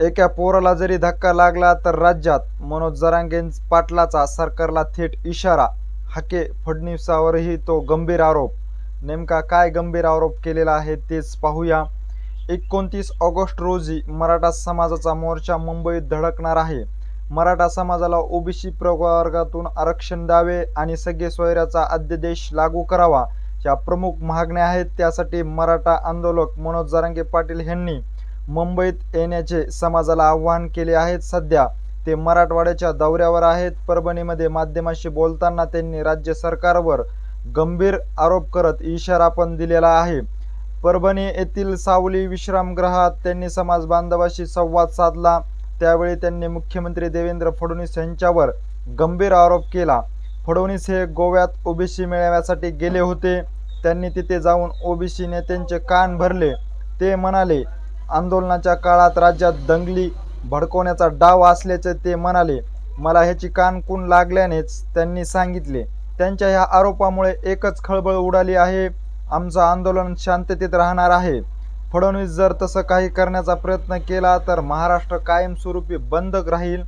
एका पोराला जरी धक्का लागला तर राज्यात मनोज जरांगे पाटलाचा सरकारला थेट इशारा. हाके फडणवीसावरही तो गंभीर आरोप. नेमका काय गंभीर आरोप केलेला आहे तेच पाहूया. एकोणतीस ऑगस्ट रोजी मराठा समाजाचा मोर्चा मुंबईत धडकणार आहे. मराठा समाजाला ओबीसी प्रवर्गातून आरक्षण द्यावे आणि सगळे सोयऱ्याचा अध्यादेश लागू करावा. या प्रमुख मागण्या आहेत त्यासाठी मराठा आंदोलक मनोज जरांगे पाटील यांनी मुंबईत येण्याचे समाजाला आवाहन केले आहेत सध्या. ते मराठवाड्याच्या दौऱ्यावर आहेत. परभणीमध्ये माध्यमाशी बोलताना त्यांनी राज्य सरकारवर गंभीर आरोप करत इशारा पण दिलेला आहे. परभणी येथील सावली विश्रामगृहात त्यांनी समाज बांधवाशी संवाद साधला. त्यावेळी त्यांनी मुख्यमंत्री देवेंद्र फडणवीस यांच्यावर गंभीर आरोप केला. फडणवीस हे गोव्यात ओबीसी मेळाव्यासाठी गेले होते. त्यांनी तिथे जाऊन ओबीसी नेत्यांचे कान भरले. ते म्हणाले आंदोलनाच्या काळात राज्यात दंगली भडकवण्याचा डाव असल्याचे ते म्हणाले. मला ह्याची कानकून लागल्यानेच त्यांनी सांगितले. त्यांच्या ह्या आरोपामुळे एकच खळबळ उडाली आहे. आमचं आंदोलन शांततेत राहणार आहे. फडणवीस जर तसं काही करण्याचा प्रयत्न केला तर महाराष्ट्र कायमस्वरूपी बंद राहील.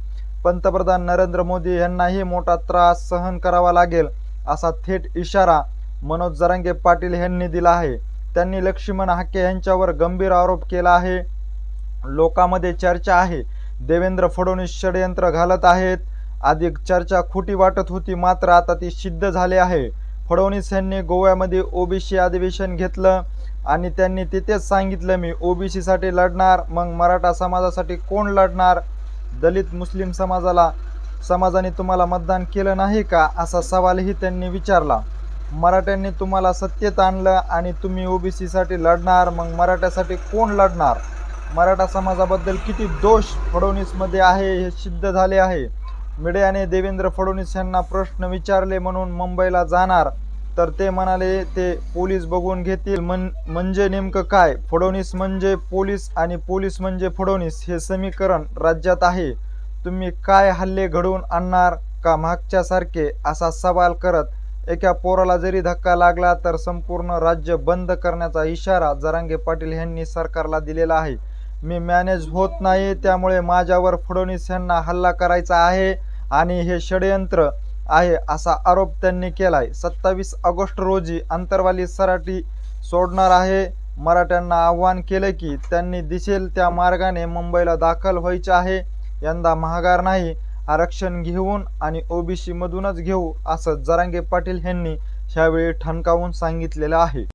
पंतप्रधान नरेंद्र मोदी यांनाही मोठा त्रास सहन करावा लागेल असा थेट इशारा मनोज जरांगे पाटील यांनी दिला आहे. त्यांनी लक्ष्मण हाके यांच्यावर गंभीर आरोप केला आहे. लोकांमध्ये चर्चा आहे. देवेंद्र फडणवीस षडयंत्र घालत आहेत. आधी चर्चा खोटी वाटत होती मात्र आता ती सिद्ध झाली आहे. फडणवीस यांनी गोव्यामध्ये ओबीसी अधिवेशन घेतलं आणि त्यांनी तिथेच सांगितलं मी ओबीसीसाठी लढणार मग मराठा समाजासाठी कोण लढणार? दलित मुस्लिम समाजाला समाजाने तुम्हाला मतदान केलं नाही का? असा सवालही त्यांनी विचारला. मराठ्यांनी तुम्हाला सत्तेत आणलं आणि तुम्ही ओबीसीसाठी लढणार मग मराठ्यासाठी कोण लढणार? मराठा समाजाबद्दल किती दोष फडणवीसमध्ये आहे हे सिद्ध झाले आहे. मीडियाने देवेंद्र फडणवीस यांना प्रश्न विचारले म्हणून मुंबईला जाणार. तर ते म्हणाले ते पोलीस बघून घेतील. मन म्हणजे नेमकं काय? फडणवीस म्हणजे पोलीस आणि पोलीस म्हणजे फडणवीस हे समीकरण राज्यात आहे. तुम्ही काय हल्ले घडवून आणणार का मागच्यासारखे? असा सवाल करत एका पोराला जरी धक्का लागला तर संपूर्ण राज्य बंद करण्याचा इशारा जरांगे पाटील यांनी सरकारला दिलेला आहे. मी मॅनेज होत नाही त्यामुळे माझ्यावर फडणवीस यांना हल्ला करायचा आहे आणि हे षडयंत्र आहे असा आरोप त्यांनी केलाय. सत्तावीस ऑगस्ट रोजी अंतरवाली सराटी सोडणार आहे. मराठ्यांना आव्हान केले की त्यांनी दिसेल त्या मार्गाने मुंबईला दाखल व्हायचे आहे. यंदा महागार नाही आरक्षण घेऊन आणि ओ बी सीमधूनच घेऊ असं जरांगे पाटील यांनी ह्यावेळी ठणकावून सांगितलेलं आहे.